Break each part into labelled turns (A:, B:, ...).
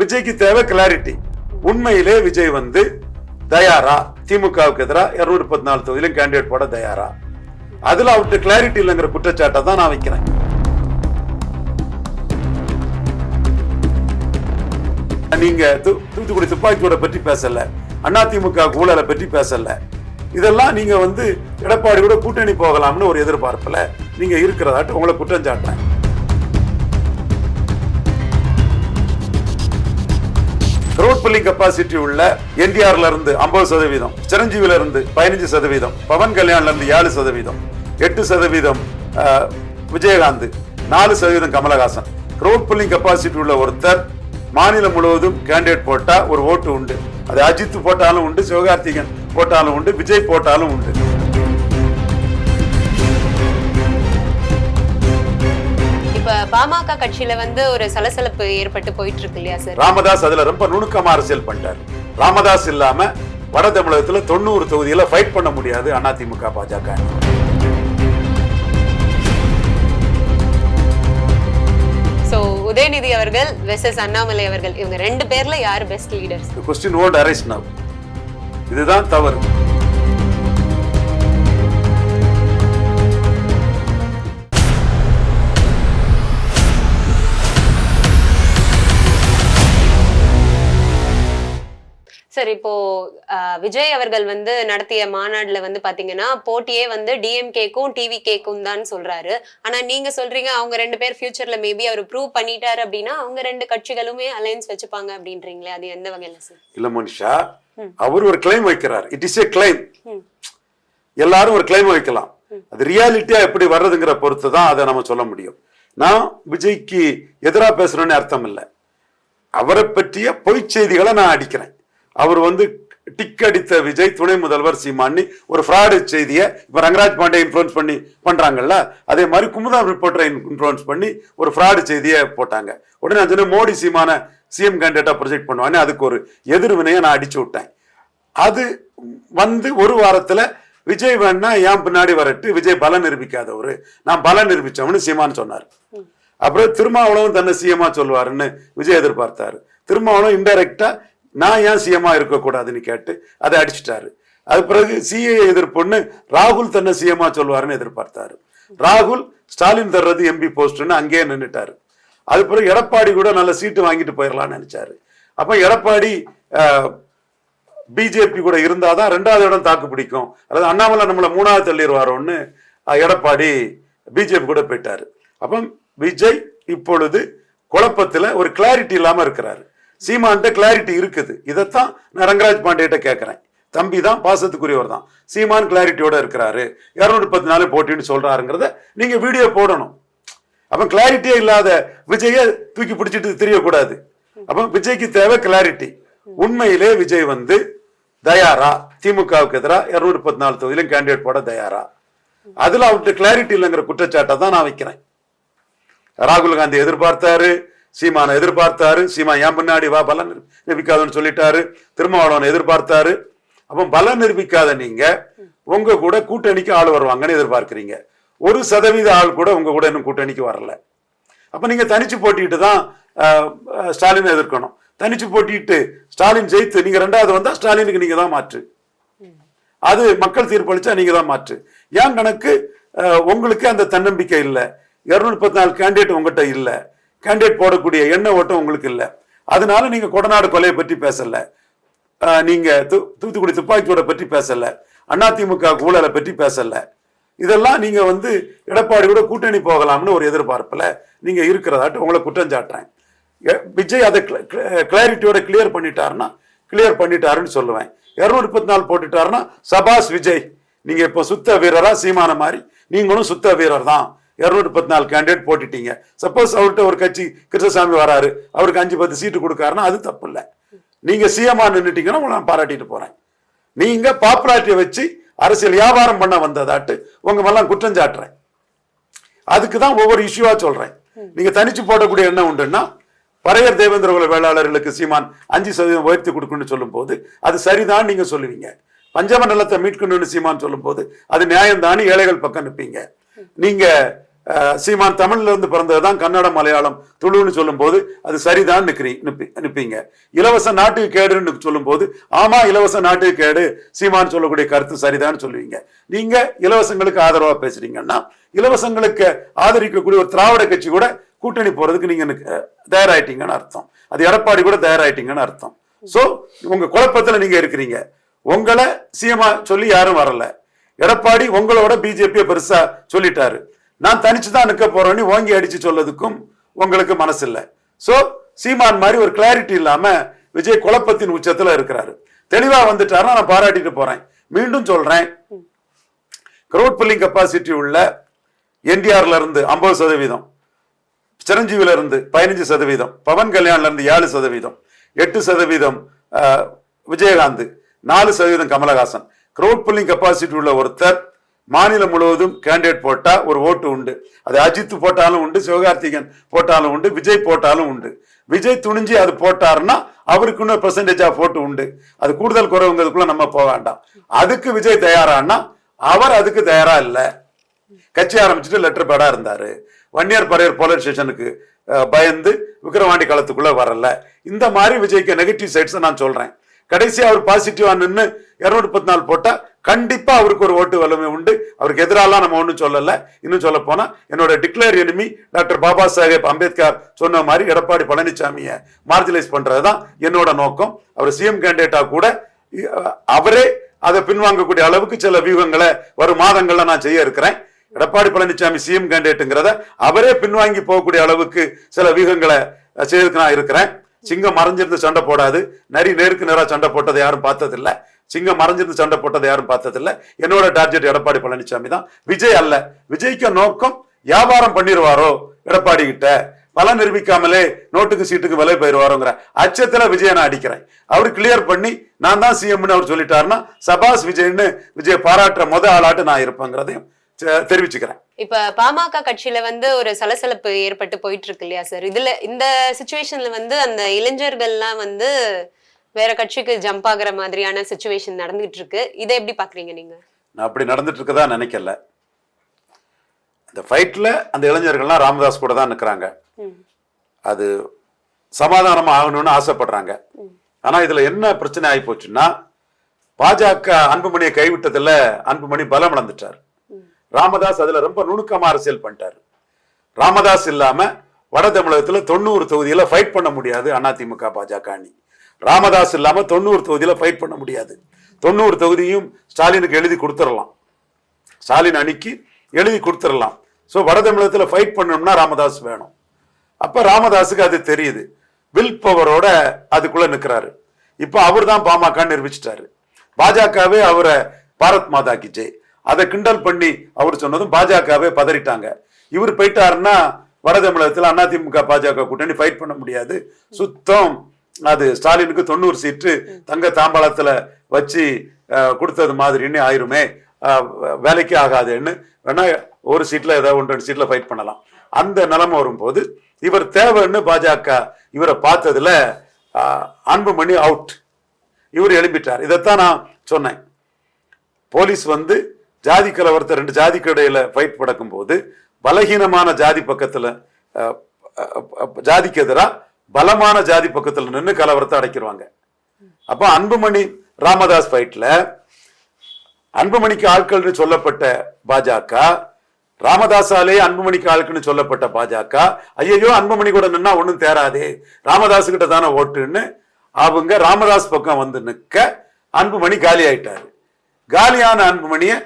A: விஜய்க்கு தேவை கிளாரிட்டி உண்மையிலே விஜய் வந்து தயாரா? திமுகவுக்கு எதிராக இருநூறு முப்பத்தி நாலு தொகுதியிலும் கேண்டிடேட் போட தயாரா? அதுல அவர்கிட்ட கிளாரிட்டி இல்லைங்கிற குற்றச்சாட்டை தான் நான் வைக்கிறேன். நீங்க தூத்துக்குடி துப்பாக்கியோட பற்றி பேசல. அண்ணா திமுக ஊழலை பற்றி பேசல. இதெல்லாம் நீங்க வந்து எடப்பாடி கூட கூட்டணி போகலாம்னு ஒரு எதிர்பார்ப்புல நீங்க இருக்கிறதாட்டு உங்களை குற்றம் சாட்டுறேன். ரோட் புல்லிங் கெப்பாசிட்டி உள்ள என்டிஆர்ல இருந்து ஐம்பது சதவீதம் சிரஞ்சீவில இருந்து பதினஞ்சு சதவீதம் பவன் கல்யாண்ல இருந்து ஏழு சதவீதம் எட்டு சதவீதம் விஜயகாந்த் நாலு சதவீதம் கமலஹாசன். ரோட் புல்லிங் கெப்பாசிட்டி உள்ள ஒருத்தர் மாநிலம் முழுவதும் கேண்டிடேட் போட்டா ஒரு ஓட்டு உண்டு. அது அஜித் போட்டாலும் உண்டு சிவகார்த்திகன் போட்டாலும் உண்டு விஜய் போட்டாலும் உண்டு.
B: இப்ப பாமக கட்சியில வந்து ஒரு சலசலப்பு ஏற்பட்டு போயிட்டு இருக்கு இல்லையா சார்?
A: ராமதாஸ் அதுல ரொம்ப நுணுக்கமா அரசியல் பண்ணிட்டார். ராமதாஸ் இல்லாம வட தமிழகத்துல தொண்ணூறு தொகுதியில ஃபைட் பண்ண முடியாது அதிமுக பாஜக.
B: சோ உதயநிதி அவர்கள் வெர்சஸ் அண்ணாமலை அவர்கள் இவங்க ரெண்டு பேர்ல யாரு best leaders
A: question won't arise now இதுதான் தவறு.
B: சார் இப்போ விஜய் அவர்கள் வந்து நடத்திய மாநாடுல வந்து பாத்தீங்கன்னா போட்டியே வந்து டிஎம்கேக்கும் டிவி கேக்கும் தான் சொல்றாரு. ஆனா நீங்க சொல்றீங்க அவங்க ரெண்டு பேர் ஃபியூச்சர்ல மேபி அவர் ப்ரூவ் பண்ணிட்டாரு அப்படின்னா அவங்க ரெண்டு கட்சிகளுமே அலையன்ஸ் வச்சுப்பாங்க அப்படின்றீங்களே அது எந்த வகையில சார்
A: இல்ல மனுஷா அவர் ஒரு கிளைம் வைக்கிறார். இட் இஸ் ஏ கிளைம் எல்லாரும் ஒரு கிளைம் வைக்கலாம். அது ரியாலிட்டியா எப்படி வர்றதுங்கிற பொறுத்து தான் அதை நம்ம சொல்ல முடியும். நான் விஜய்க்கு எதிரா பேசுறேன்னு அர்த்தம் இல்லை. அவரை பற்றிய பொய்ச் செய்திகளை நான் அடிக்கிறேன். அவர் வந்து டிக் அடித்த விஜய் துணை முதல்வர் சீமானி ஒரு ஃப்ராடு செய்தியை இப்ப ரங்கராஜ் பாண்டே இன்ஃப்ளூயன்ஸ் பண்ணி பண்றாங்கல்ல? அதே மாதிரி குமுதம் ரிப்போர்ட்டரை இன்ஃப்ளூயன்ஸ் பண்ணி ஒரு ஃப்ராடு செய்தியை போட்டாங்க. உடனே நான் சொன்னேன் மோடி சீமான சிஎம் கேண்டிடேட்டாக ப்ரொஜெக்ட் பண்ணுவானே. அதுக்கு ஒரு எதிர்வினையை நான் அடிச்சு விட்டேன். அது வந்து ஒரு வாரத்துல விஜய் வேணா ஏன் பின்னாடி வரட்டு விஜய் பலம் நிரூபிக்காதவரு. நான் பலம் நிரூபித்தவனு சீமான்னு சொன்னார். அப்புறம் திருமாவளவன் தன்னை சிஎம்மா சொல்லுவாருன்னு விஜய் எதிர்பார்த்தாரு. திருமாவளவன் இன்டைரக்டா நான் ஏன் சிஎம்மா இருக்கக்கூடாதுன்னு கேட்டு அதை அடிச்சிட்டாரு. அது பிறகு சிஏ எதிர்ப்புன்னு ராகுல் தன்னை சிஎம்மா சொல்லுவாருன்னு எதிர்பார்த்தாரு. ராகுல் ஸ்டாலின் தர்றது எம்பி போஸ்ட்னு அங்கேயே நின்றுட்டாரு அது பிறகு எடப்பாடி கூட நல்ல சீட்டு வாங்கிட்டு போயிடலாம்னு நினைச்சாரு. அப்போ எடப்பாடி பிஜேபி கூட இருந்தால் தான் ரெண்டாவது இடம் தாக்கு பிடிக்கும். அதாவது அண்ணாமலை நம்மளை மூணாவது தள்ளிடுவாரோன்னு எடப்பாடி பிஜேபி கூட போயிட்டாரு. அப்போ விஜய் இப்பொழுது குழப்பத்தில் ஒரு கிளாரிட்டி இல்லாமல் இருக்கிறாரு. சீமான்ட்ட கிளாரிட்டி இருக்குது. இதைத்தான் நான் ரங்கராஜ் பாண்டியிட்ட கேட்குறேன். தம்பி தான் பாசத்துக்குரியவர் தான். சீமான் கிளாரிட்டியோட இருக்கிறாரு. இருநூத்தி பத்து நாள் போட்டின்னு சொல்றாருங்கிறத நீங்க வீடியோ போடணும். அப்போ கிளாரிட்டியே இல்லாத விஜய தூக்கி பிடிச்சிட்டு தெரியக்கூடாது. அப்போ விஜய்க்கு தேவை கிளாரிட்டி உண்மையிலே விஜய் வந்து தயாரா? திமுகவுக்கு எதிராக இரநூறு பத்து நாலு தொகுதியிலும் கேண்டிடேட் போட தயாரா? அதுல அவர்கிட்ட கிளாரிட்டி இல்லைங்கிற குற்றச்சாட்டை தான் நான் வைக்கிறேன். ராகுல் காந்தி எதிர்பார்த்தாரு. சீமானை எதிர்பார்த்தாரு. சீமா ஏன் பின்னாடி வா பலம் நிரூபிக்காதன்னு சொல்லிட்டாரு. திருமாவளவன் எதிர்பார்த்தாரு. அப்போ பலம் நிரூபிக்காத நீங்க உங்க கூட கூட்டணிக்கு ஆள் வருவாங்கன்னு எதிர்பார்க்கிறீங்க. ஒரு சதவீத ஆள் கூட உங்க கூட இன்னும் கூட்டணிக்கு வரல. அப்போ நீங்க தனிச்சு போட்டிட்டு தான் ஸ்டாலினை எதிர்க்கணும். தனிச்சு போட்டிட்டு ஸ்டாலின் ஜெயித்து நீங்க ரெண்டாவது வந்தா ஸ்டாலினுக்கு நீங்க தான் மாற்று. அது மக்கள் தீர்ப்பளிச்சா நீங்க தான் மாற்று. ஏன் கணக்கு உங்களுக்கு அந்த தன்னம்பிக்கை இல்லை. இருநூத்தி பத்தி நாலு கேண்டிடேட் உங்ககிட்ட இல்லை. கேண்டிடேட் போடக்கூடிய எண்ண ஓட்டம் உங்களுக்கு இல்லை. அதனால நீங்க கொடநாடு கொலையை பற்றி பேசலை. நீங்கள் நீங்க தூ- தூத்துக்குடி துப்பாக்கியோட பற்றி பேசலை. அதிமுக ஊழலை பற்றி பேசலை. இதெல்லாம் நீங்க வந்து எடப்பாடி கூட கூட்டணி போகலாம்னு ஒரு எதிர்பார்ப்பில் நீங்க இருக்கிறதாட்டு உங்களை குற்றம் சாட்டுறேன். விஜய் அதை கிளாரிட்டியோட கிளியர் பண்ணிட்டாருன்னா கிளியர் பண்ணிட்டாருன்னு சொல்லுவேன். இரநூறு முப்பத்தி நாலு போட்டுட்டாருன்னா சபாஸ் விஜய். நீங்க இப்போ சுத்த வீரரா சீமான மாதிரி நீங்களும் சுத்த வீரர் தான் இரநூத்தி பத்து நாலு கேண்டிடேட் போட்டுட்டீங்க. சப்போஸ் அவர்கிட்ட ஒரு கட்சி கிருஷ்ணசாமி வராரு அவருக்கு அஞ்சு பத்து சீட்டு கொடுக்காருன்னா அது தப்பு இல்லை நீங்க சிஎம்ஆ நின்றுட்டீங்கன்னா உங்களை நான் பாராட்டிட்டு போறேன். நீங்க பாப்புலாரிட்டியை வச்சு அரசியல் வியாபாரம் பண்ண வந்ததாட்டு உங்க மேலாம் குற்றம் சாட்டுறேன். அதுக்கு தான் ஒவ்வொரு இஷ்யூவா சொல்றேன். நீங்க தனிச்சு போடக்கூடிய என்ன உண்டுன்னா பறையர் தேவேந்திர குல வேளாளர்களுக்கு சீமான் அஞ்சு சதவீதம் உயர்த்தி கொடுக்கணும்னு சொல்லும் போது அது சரிதான் நீங்க சொல்லுவீங்க. பஞ்சம நிலத்தை மீட்கணும்னு சீமான் சொல்லும் போது அது நியாயம்தான் ஏழைகள் பக்கம் நிற்பீங்க நீங்க சீமான் தமிழ்ல இருந்து பிறந்ததுதான் கன்னடம் மலையாளம். துளுன்னு சொல்லும்போது அது சரிதான் நிக்கிறீ நிப்பி- இலவச நாட்டுக்கு கேடுன்னு சொல்லும்போது ஆமா இலவச நாட்டுக்கு கேடு. சீமான் சொல்லக்கூடிய கருத்து சரிதான் சொல்லுவீங்க. நீங்க இலவசங்களுக்கு ஆதரவா பேசுறீங்கன்னா இலவசங்களுக்கு ஆதரிக்கக்கூடிய ஒரு திராவிட கட்சி கூட கூட்டணி போறதுக்கு நீங்க தயாராயிட்டீங்கன்னு அர்த்தம். அது எடப்பாடி கூட தயாராயிட்டீங்கன்னு அர்த்தம். ஸோ உங்க குழப்பத்துல நீங்க இருக்கிறீங்க. உங்களை சீமா சொல்லி யாரும் வரல. எடப்பாடி உங்களோட பிஜேபியை பெருசா சொல்லிட்டாரு. நான் தனிச்சு தான் நிற்க போறேன்னு ஓங்கி அடிச்சு சொல்லதுக்கும் உங்களுக்கு மனசு இல்லை ஸோ சீமான் மாதிரி ஒரு கிளாரிட்டி இல்லாம விஜய் குழப்பத்தின் உச்சத்துல இருக்கிறாரு. தெளிவா வந்துட்டாருன்னா நான் பாராட்டிட்டு போறேன். மீண்டும் சொல்றேன். க்ரௌட் புல்லிங் கெப்பாசிட்டி உள்ள என்டிஆர்ல இருந்து ஐம்பது சதவீதம் சிரஞ்சீவில இருந்து பதினஞ்சு சதவீதம் பவன் கல்யாண்ல இருந்து ஏழு சதவீதம் எட்டு சதவீதம் விஜயகாந்த் நாலு சதவீதம் கமலஹாசன். க்ரௌட் புல்லிங் கெப்பாசிட்டி உள்ள ஒருத்தர் மாநிலம் முழுவதும் கேண்டிடேட் போட்டா ஒரு ஓட்டு உண்டு. அது அஜித் போட்டாலும் உண்டு சிவகார்த்திகன் போட்டாலும் உண்டு விஜய் போட்டாலும் உண்டு. விஜய் துணிஞ்சு அது போட்டாருன்னா அவருக்கு இன்னும் பெர்சன்டேஜ் ஆஃப் ஓட்டு உண்டு. அது கூடுதல் குறைவுங்கிறதுக்குள்ள நம்ம போக வேண்டாம். அதுக்கு விஜய் தயாரானா? அவர் அதுக்கு தயாரா இல்லை. கட்சி ஆரம்பிச்சுட்டு லெட்டர் பேடா இருந்தாரு. வன்னியர் பறையர் போலீஸ் ஸ்டேஷனுக்கு பயந்து விக்கிரவாண்டி களத்துக்குள்ள வரல. இந்த மாதிரி விஜய்க்கு நெகட்டிவ் சைட்ஸ் நான் சொல்றேன். கடைசி அவர் பாசிட்டிவா நின்று இருநூத்தி பத்து நாள் போட்டா கண்டிப்பா அவருக்கு ஒரு ஓட்டு வலிமை உண்டு. அவருக்கு எதிராலாம் நம்ம ஒன்றும் சொல்லல. இன்னும் சொல்ல போனா என்னோட declare enemy doctor Baba Saheb Ambedkar சொன்ன மாதிரி எடப்பாடி பழனிசாமியை மார்ஜினைஸ் பண்றதுதான் என்னோட நோக்கம். அவர் சிஎம் கேண்டிடேட்டா கூட அவரே அதை பின்வாங்கக்கூடிய அளவுக்கு சில வியூகங்களை வரும் மாதங்கள்ல நான் செய்ய இருக்கிறேன். எடப்பாடி பழனிசாமி சிஎம் கேண்டிடேட்டுங்கிறத அவரே பின்வாங்கி போகக்கூடிய அளவுக்கு சில வியூகங்களை செய்யறதுக்கு நான் இருக்கிறேன். சிங்கம் மறைஞ்சிருந்து சண்டை போடாது. நரி நேருக்கு நேரா சண்டை போட்டதை யாரும் பார்த்ததில்ல. சிங்கம் மறைஞ்சிருந்து சண்டை போட்டதை யாரும் பார்த்ததில்ல. என்னோட டார்கெட் எடப்பாடி பழனிசாமி தான். விஜய் அல்ல. விஜய்க்கு நோக்கம் வியாபாரம் பண்ணிடுவாரோ எடப்பாடி கிட்ட? பலன் நிரூபிக்காமலே நோட்டுக்கு சீட்டுக்கு விலை போயிடுவாருங்கிற அச்சத்துல விஜய நான் அடிக்கிறேன். அவர் கிளியர் பண்ணி நான் தான் சிஎம்னு அவர் சொல்லிட்டாருன்னா சபாஸ் விஜய்னு விஜய் பாராட்டுற முத ஆளாட்டு நான் இருப்பேங்கிறதையும் தெரிவிச்சுக்கிறேன்.
B: இப்ப பாமக கட்சியில வந்து ஒரு சலசலப்பு ஏற்பட்டு போயிட்டு இருக்கு இல்லையா சார் இதுல இந்த சுச்சுவேஷன்ல வந்து அந்த இளைஞர்கள்லாம் வந்து வேற கட்சிக்கு ஜம்ப் ஆகுற மாதிரியான சுச்சுவேஷன் நடந்துகிட்டு இருக்கு இதை எப்படி பாக்குறீங்க நீங்க?
A: நான் அப்படி நடந்துட்டு இருக்கதா நினைக்கல. இந்த ஃபைட்ல அந்த இளைஞர்கள்லாம் ராமதாஸ் கூட தான் நிற்கிறாங்க
B: ம்.
A: அது சமாதானமா ஆகணும்னு ஆசைப்படுறாங்க. ஆனா இதுல என்ன பிரச்சனை ஆகி போச்சுன்னா பாஜக அன்புமணியை கைவிட்டதுல அன்புமணி பலம் இழந்துட்டார் ராமதாஸ் அதுல ரொம்ப நுணுக்கமா அரசியல் பண்ணிட்டாரு. ராமதாஸ் இல்லாம வட தமிழகத்துல தொண்ணூறு தொகுதியில ஃபைட் பண்ண முடியாது அதிமுக பாஜக அணி. ராமதாஸ் இல்லாம தொண்ணூறு தொகுதியில ஃபைட் பண்ண முடியாது. தொண்ணூறு தொகுதியும் ஸ்டாலினுக்கு எழுதி கொடுத்துடலாம். ஸ்டாலின் அணிக்கு எழுதி கொடுத்துடலாம். ஸோ வட தமிழகத்தில் ஃபைட் பண்ணணும்னா ராமதாஸ் வேணும். அப்போ ராமதாஸுக்கு அது தெரியுது. வில் பவரோட அதுக்குள்ளே நிற்கிறாரு இப்போ அவர் தான் பாமக நிரூபிச்சிட்டாரு. பாஜகவே அவரை பாரத் மாதா கி ஜெய். அதை கிண்டல் பண்ணி அவர் சொன்னதும் பாஜகவே பதறிட்டாங்க. இவர் போயிட்டாருன்னா வட தமிழகத்தில் அதிமுக பாஜக கூட்டணி ஃபைட் பண்ண முடியாது. சுத்தம். அது ஸ்டாலினுக்கு தொண்ணூறு சீட்டு தங்க தாம்பாளத்தில் வச்சு கொடுத்தது மாதிரின்னு ஆயிருமே. வேலைக்கு ஆகாதுன்னு வேணா ஒரு சீட்ல ஏதாவது ஒன்று ரெண்டு சீட்ல ஃபைட் பண்ணலாம். அந்த நிலைமை வரும்போது இவர் தேவைன்னு பாஜக இவரை பார்த்ததுல அன்புமணி அவுட் இவர் எழும்பிட்டார். இதைத்தான் நான் சொன்னேன். போலீஸ் வந்து ஜாதி கலவரத்தை ரெண்டு ஜாதிக்கு இடையில ஃபைட் படக்கும் போது பலகீனமான ஜாதி பக்கத்துல ஜாதிக்கு எதிராக பலமான ஜாதி பக்கத்துல நின்று கலவரத்தை அடைக்கிடுவாங்க அப்ப அன்புமணி ராமதாஸ் ஃபைட்ல அன்புமணிக்கு ஆட்கள்னு சொல்லப்பட்ட பாஜக ராமதாசாலே அன்புமணிக்கு ஆட்கள்னு சொல்லப்பட்ட பாஜக ஐயையோ அன்புமணி கூட நின்னா ஒண்ணும் தேராதே ராமதாஸ் கிட்ட தானே ஓட்டுன்னு அவங்க ராமதாஸ் பக்கம் வந்து நிக்க அன்புமணி காலி ஆயிட்டாரு காலியான அன்புமணியை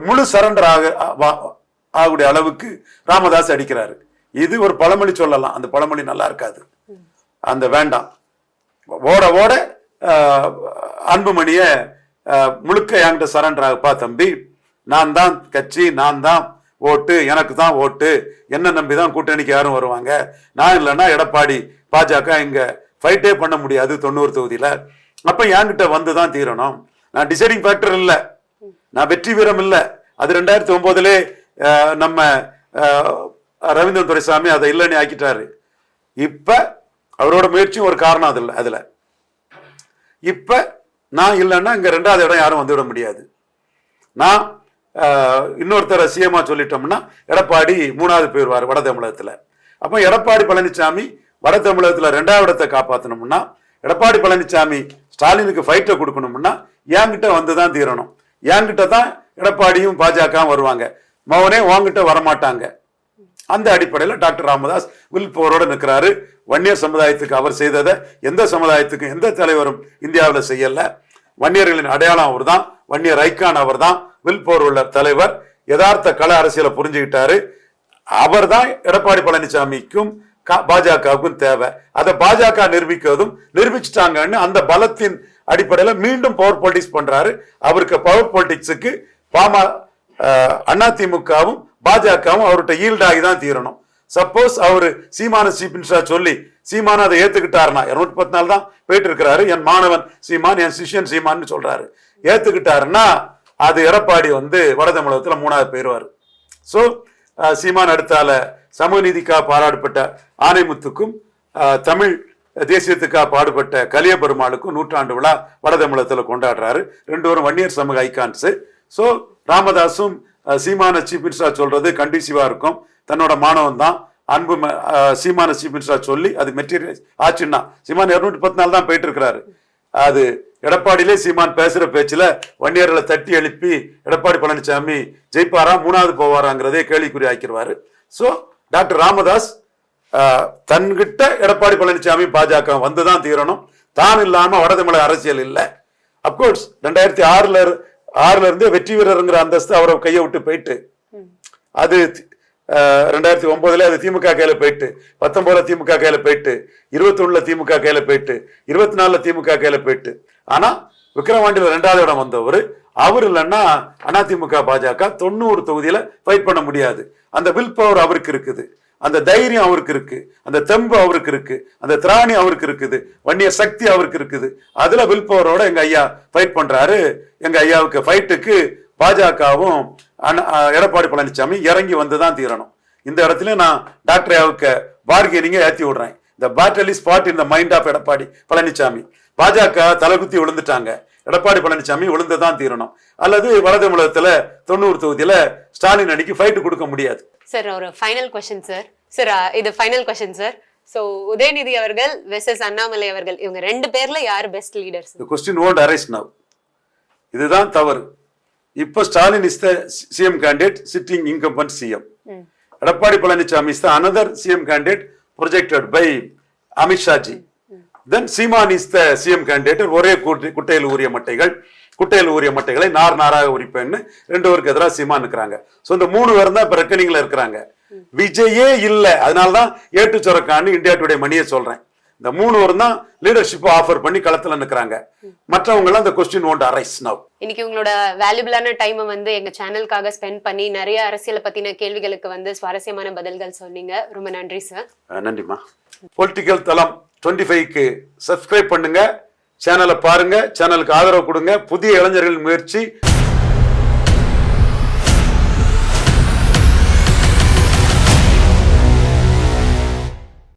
A: முழு சரண்டர் ஆக வா- ஆகக்கூடிய அளவுக்கு ராமதாஸ் அடிக்கிறாரு. இது ஒரு பழமொழி சொல்லலாம். அந்த பழமொழி நல்லா இருக்காது. அந்த வேண்டாம். ஓட ஓட அன்புமணிய முழுக்க என்கிட்ட சரண்டர் ஆகுப்பா தம்பி. நான் தான் கட்சி நான் தான் ஓட்டு எனக்கு தான் ஓட்டு. என்ன நம்பி தான் கூட்டணிக்கு யாரும் வருவாங்க? நான் இல்லைன்னா எடப்பாடி பாஜக இங்க ஃபைட்டே பண்ண முடியாது தொண்ணூறு தொகுதியில. அப்ப என்கிட்ட வந்து தான் தீரணும். நான் டிசைடிங் ஃபேக்டர் இல்லை. நான் வெற்றி வீரம் இல்லை. அது ரெண்டாயிரத்தி ஒன்பதுலே நம்ம ரவீந்திரன் துரைசாமி அதை இல்லைன்னு ஆக்கிட்டாரு. இப்ப அவரோட முயற்சியும் ஒரு காரணம் அதுல அதுல. இப்ப நான் இல்லைன்னா இங்க ரெண்டாவது இடம் யாரும் வந்துவிட முடியாது. நான் இன்னொருத்தரை சிஎம்மா சொல்லிட்டோம்னா எடப்பாடி மூணாவது போயிடுவார் வட தமிழகத்தில். அப்போ எடப்பாடி பழனிசாமி வட தமிழகத்தில் ரெண்டாவது இடத்தை காப்பாற்றணும்னா எடப்பாடி பழனிசாமி ஸ்டாலினுக்கு ஃபைட்டை கொடுக்கணும்னா என்கிட்ட வந்து தான் தீரணும். என்கிட்ட தான் எடப்பாடியும் பாஜகவும் வருவாங்க. மௌனே உன்கிட்ட வரமாட்டாங்க. அந்த அடிப்படையில் டாக்டர் ராமதாஸ் வில் போரோட நிற்கிறாரு வன்னியர் சமுதாயத்துக்கு அவர் செய்ததை எந்த சமுதாயத்துக்கும் எந்த தலைவரும் இந்தியாவில் செய்யல. வன்னியர்களின் அடையாளம் அவர்தான். வன்னியர் ஐக்கான் அவர்தான். வில் போர் உள்ள தலைவர். யதார்த்த கள அரசியலை புரிஞ்சுக்கிட்டாரு. அவர்தான் எடப்பாடி பழனிசாமிக்கும் கா- பாஜகவுக்கும் தேவை. அதை பாஜக நிரூபிக்கிறதும் நிரூபிச்சிட்டாங்கன்னு அந்த பலத்தின் அடிப்படையில் மீண்டும் பவர் பாலிடிக்ஸ் பண்றாரு. அவருக்கு பவர் பாலிடிக்ஸுக்கு பாமா அதிமுகவும் பாஜகவும் அவர்கிட்ட ஈல்டாகி தான் தீரணும். சப்போஸ் அவர் சீமான சீஃப் மினிஸ்டரா சொல்லி சீமான அதை ஏத்துக்கிட்டாருனா இருநூத்தி பத்து நாள் தான் போயிட்டு இருக்கிறாரு என் மாணவன் சீமான் என் சிஷ்யன் சீமான்னு சொல்றாரு. ஏத்துக்கிட்டாருன்னா அது எடப்பாடி வந்து வட தமிழகத்துல மூணாவது போயிடுவார் ஸோ சீமான் அடுத்தால சமூக நீதிக்காக பாராட்டப்பட்ட ஆனைமுத்துக்கும் தமிழ் தேசியத்துக்காக பாடுபட்ட கலிய பெருமாளுக்கும் நூற்றாண்டு விழா வட தமிழகத்தில் கொண்டாடுறாரு. ரெண்டு பேரும் வன்னியர் சமூக ஐகான்ஸ். ஸோ ராமதாஸும் சீமான சீஃப் மினிஸ்டரா சொல்றது கண்டிசிவா இருக்கும். தன்னோட மாணவன் தான். அன்பு சீமான சீஃப் மினிஸ்டரா சொல்லி அது மெட்டீரியல் ஆச்சுன்னா சீமான் இருநூற்றி பத்து நாள் தான் போயிட்டு இருக்கிறாரு அது எடப்பாடியிலே சீமான் பேசுற பேச்சுல வன்னியர்களை தட்டி எழுப்பி எடப்பாடி பழனிசாமி ஜெயிப்பாரா மூணாவது போவாராங்கிறதே கேள்விக்குறி ஆக்கிடுவாரு ஸோ டாக்டர் ராமதாஸ் தன்கிட்ட எடப்பாடி பழனிசாமி பாஜக வந்துதான் தீரணும் தான் இல்லாம வடதமிழக அரசியல் இல்லை அப்கோர்ஸ் ரெண்டாயிரத்தி ஆறுல ஆறுல இருந்தே வெற்றி வீரருங்கிற அந்தஸ்து அவரை கையை விட்டு போயிட்டு அது ரெண்டாயிரத்தி ஒன்பதுல அது திமுக கையில போயிட்டு பத்தொன்பதுல திமுக கையில போயிட்டு இருபத்தி ஒண்ணுல திமுக கையில போயிட்டு இருபத்தி நாலுல திமுக கையில போயிட்டு ஆனா விக்ரவாண்டியில ரெண்டாவது இடம் வந்தவர் அவர் இல்லைன்னா அதிமுக பாஜக தொண்ணூறு தொகுதியில ஃபைட் பண்ண முடியாது அந்த வில் பவர் அவருக்கு இருக்குது அந்த தைரியம் அவருக்கு இருக்கு. அந்த தெம்பு அவருக்கு இருக்கு. அந்த திராணி அவருக்கு இருக்குது. வன்னிய சக்தி அவருக்கு இருக்குது. அதுல வில் பவரோட எங்க ஐயா ஃபைட் பண்றாரு. எங்க ஐயாவுக்கு ஃபைட்டுக்கு பாஜகவும் எடப்பாடி பழனிசாமி இறங்கி வந்து தான் தீரணும். இந்த இடத்துல நான் டாக்டர் ஐயாவுக்கு பார்கெனிங்க ஏற்றி விடுறேன். இந்த பேட்டலி spot in the mind of Edappadi Palaniswami BJP தலைகுத்தி விழுந்துட்டாங்க. எடப்பாடி பழனிசாமி விழுந்து தான் தீரணும். அல்லது வட தமிழகத்துல தொண்ணூறு தொகுதியில ஸ்டாலின் அணிக்கு ஃபைட்டு கொடுக்க முடியாது.
B: சார் ஒரு ஃபைனல் கொஸ்டின் சார் சார் இது final question sir so Udhayanidhi அவர்கள் வெர்சஸ் அண்ணாமலை அவர்கள் இவங்க ரெண்டு பேர்ல யார் best leaders
A: The question won't arise now. இதுதான் தவறு. இப்போ Stalin is the CM candidate sitting incumbent CM Edappadi Palaniswami is the another CM candidate projected by Amit Shah ji then Seeman is the CM candidate ஒரே கூட்டு- குட்டையில் ஊறிய மட்டைகள். குட்டையில் ஊறிய மட்டைகளை நார் நாராக உரிப்பேன்னு ரெண்டு பேருக்கு எதிராக சீமான் இருக்கிறாங்க. ஸோ இந்த மூணு பேரும் தான் இப்போ ரெக்கனிங்ல இருக்கிறாங்க. விஜயே இல்லை. அதனால தான் ஏட்டு சொரக்கான்னு இந்தியா டுடே மணியை சொல்றேன். இந்த மூணு பேரும் தான் லீடர்ஷிப் ஆஃபர் பண்ணி களத்துல நிற்கிறாங்க மற்றவங்க எல்லாம் இந்த கொஸ்டின் ஒன்ட் அரைஸ் நவ்
B: இன்னைக்கு உங்களோட வேல்யூபிளான டைமை வந்து எங்க சேனலுக்காக ஸ்பெண்ட் பண்ணி நிறைய அரசியலை பத்தின கேள்விகளுக்கு வந்து சுவாரஸ்யமான பதில்கள் சொன்னீங்க. ரொம்ப நன்றி சார்
A: நன்றிம்மா. பொலிட்டிக்கல் தளம். டுவெண்ட்டி ஃபைவ்க்கு சப்ஸ்கிரைப் பண்ணுங்க. சேனலை பாருங்க. சேனலுக்கு ஆதரவு கொடுங்க. புதிய இளைஞர்களின் முயற்சி.